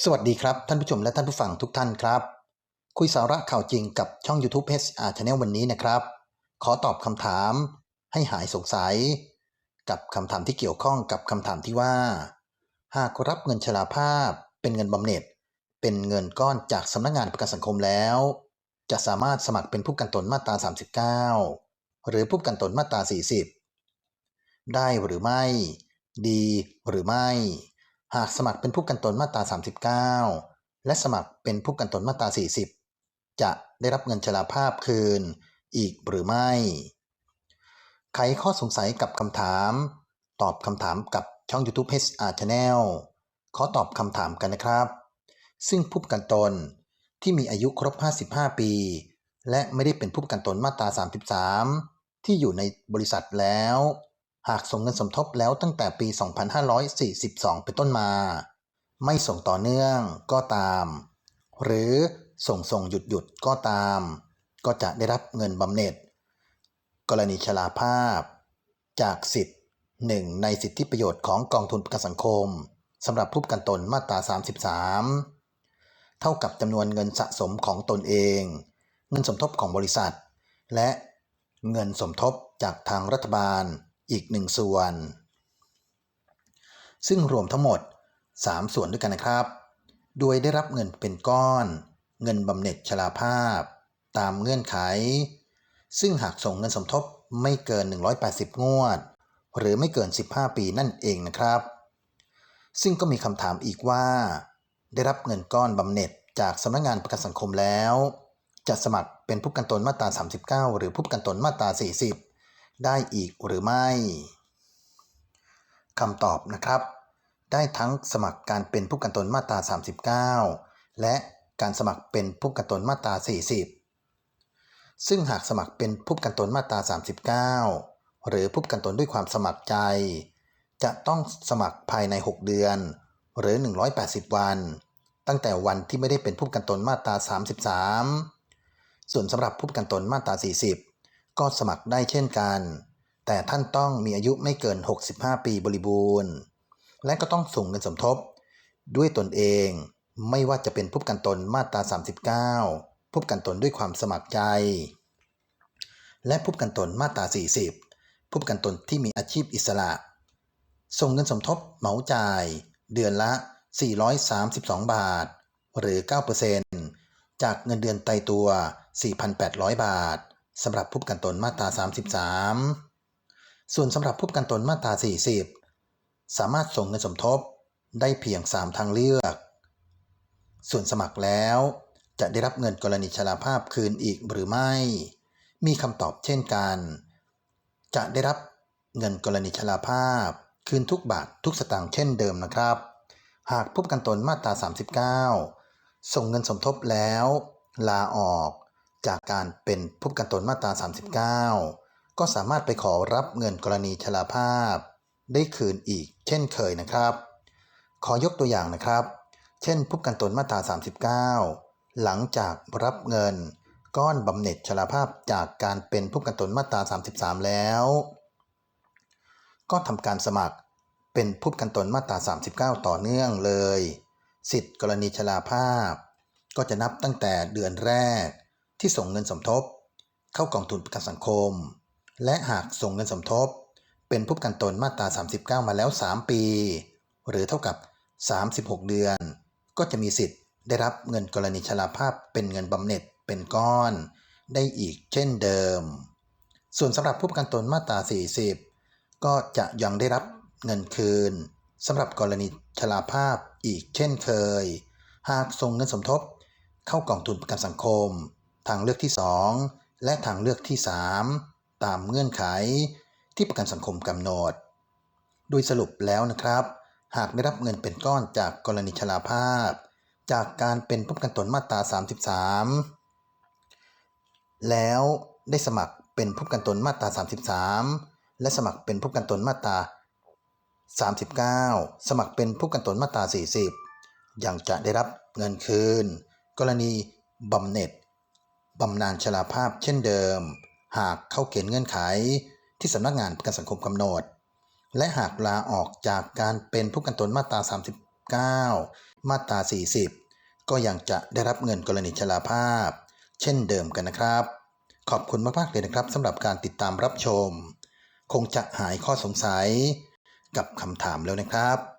สวัสดีครับ ท่านผู้ชมและท่านผู้ฟังทุกท่านครับ คุยสาระข่าวจริงกับช่อง YouTube HR Channel วันนี้นะครับ ขอตอบคำถามให้หายสงสัย กับคำถามที่เกี่ยวข้องกับคำถามที่ว่า หากรับเงินชราภาพเป็นเงินบำเหน็จ เป็นเงินก้อนจากสำนักงานประกันสังคมแล้ว จะสามารถสมัครเป็นผู้กันตนมาตรา 39 หรือผู้กันตนมาตรา 40 ได้หรือไม่ ดีหรือไม่ หากสมัครเป็นผู้กันตนมาตรา 39 และสมัครเป็นผู้กันตนมาตรา 40 จะได้รับเงินชราภาพคืนอีกหรือไม่ ไขข้อสงสัยกับคำถาม ตอบคำถามกับช่อง YouTube HR Channel ขอตอบคำถามกันนะครับ ซึ่งผู้กันตนที่มีอายุครบ 55 ปี และไม่ได้เป็นผู้กันตนมาตรา 33 ที่อยู่ในบริษัทแล้ว หากส่งเงินสมทบแล้วตั้งแต่ปี 2542 เป็นต้นมา ไม่ส่งต่อเนื่องก็ตาม หรือส่งส่งหยุดหยุดก็ตาม ก็จะได้รับเงินบำเหน็จ กรณีชราภาพ จากสิทธิ์หนึ่งในสิทธิประโยชน์ของกองทุนประกันสังคมสำหรับผู้ประกันตนมาตรา 33 เท่ากับจำนวนเงินสะสมของตนเอง เงินสมทบของบริษัท และเงินสมทบจากทางรัฐบาล อีกหนึ่งส่วน ซึ่งรวมทั้งหมด 3 ส่วนด้วยกันนะครับ โดยได้รับเงินเป็นก้อน เงินบำเหน็จชราภาพ ตามเงื่อนไข ซึ่งหากส่งเงินสมทบไม่เกิน 180 งวด หรือไม่เกิน 15 ปีนั่นเองนะครับ ซึ่งก็มีคำถามอีกว่า ได้รับเงินก้อนบำเหน็จจากสำนักงานประกันสังคมแล้ว จะสมัครเป็นผู้ประกันตนมาตรา 39 หรือผู้ประกันตนมาตรา 40 ได้อีกหรือไม่คำตอบนะครับ ได้ทั้งสมัครการเป็นผู้กันตนมาตรา 39 และการสมัครเป็นผู้กันตนมาตรา 40 ซึ่งหากสมัครเป็นผู้กันตนมาตรา 39 หรือผู้กันตนด้วยความสมัครใจ จะต้องสมัครภายใน 6 เดือน หรือ 180 วัน ตั้งแต่วันที่ไม่ได้เป็นผู้กันตนมาตรา 33 ส่วนสำหรับผู้กันตนมาตรา 40 ก็สมัครได้เช่นกัน แต่ท่านต้องมีอายุไม่เกิน 65 ปีบริบูรณ์ และก็ต้องส่งเงินสมทบ ด้วยตนเองไม่ว่าจะเป็นผู้กันตนมาตรา 39 ผู้กันตนด้วยความสมัครใจ และผู้กันตนมาตรา 40 ผู้กันตนที่มีอาชีพอิสระ ส่งเงินสมทบเหมาจ่าย เดือนละ 432 บาท หรือ 9%จากเงินเดือนไตตัว 4,800 บาท สำหรับผู้ประกันตนมาตรา 33 ส่วนสำหรับผู้ประกันตนมาตรา 40 สามารถส่งเงินสมทบได้เพียง 3 ทางเลือก ส่วนสมัครแล้วจะได้รับเงินกรณีชราภาพคืนอีกหรือไม่ มีคำตอบเช่นกัน จะได้รับเงินกรณีชราภาพ คืนทุกบาททุกสตางค์เช่นเดิมนะครับ หากผู้ประกันตนมาตรา 39 ส่งเงินสมทบแล้ว ลาออก จากการเป็นผู้ประกันตนมาตรา 39 ก็สามารถไปขอรับเงินกรณีชราภาพ ได้คืนอีกเช่นเคยนะครับ ขอยกตัวอย่างนะครับ เช่นผู้ประกันตนมาตรา 39 หลังจากรับเงินก้อนบำเหน็จชราภาพจากการเป็นผู้ประกันตนมาตรา 33 แล้ว ก็ทำการสมัครเป็นผู้ประกันตนมาตรา 39 ต่อเนื่องเลย สิทธิ์กรณีชราภาพ ก็จะนับตั้งแต่เดือนแรก ที่ส่งเงินสมทบ เข้ากองทุนประกันสังคม และหากส่งเงินสมทบ เป็นผู้ประกันตนมาตรา 39 มาแล้ว 3 ปี หรือเท่ากับ 36 เดือน ก็จะมีสิทธิ์ได้รับเงินกรณีชราภาพเป็นเงินบำเหน็จเป็นก้อน ได้อีกเช่นเดิม ส่วนสำหรับผู้ประกันตนมาตรา 40 ก็จะยังได้รับเงินคืนสำหรับกรณีชราภาพอีกเช่นเคย หากส่งเงินสมทบ เข้ากองทุนประกันสังคม ทางเลือกที่ 2 และทางเลือกที่ 3 ตามเงื่อนไขที่ประกันสังคมกำหนด โดยสรุปแล้วนะครับ หากได้รับเงินเป็นก้อนจากกรณีชราภาพ จากการเป็นผู้ประกันตนมาตรา 33 แล้วได้สมัครเป็นผู้ประกันตนมาตรา 33 และสมัครเป็นผู้ประกันตนมาตรา39 สมัครเป็นผู้กันตนมาตรา 40 ยังจะได้รับเงินคืน กรณีบำเหน็จ บำนาญชราภาพเช่นเดิม หากเข้าเกณฑ์เงื่อนไขที่สำนักงานประกันสังคมกำหนด และหากลาออกจากการเป็นผู้กันตนมาตรา 39 มาตรา 40 ก็ยังจะได้รับเงินกรณีชราภาพ เช่นเดิมกันนะครับ ขอบคุณมากๆเลยนะครับสำหรับการติดตามรับชม คงจะหายข้อสงสัยกับคำถามแล้วนะครับ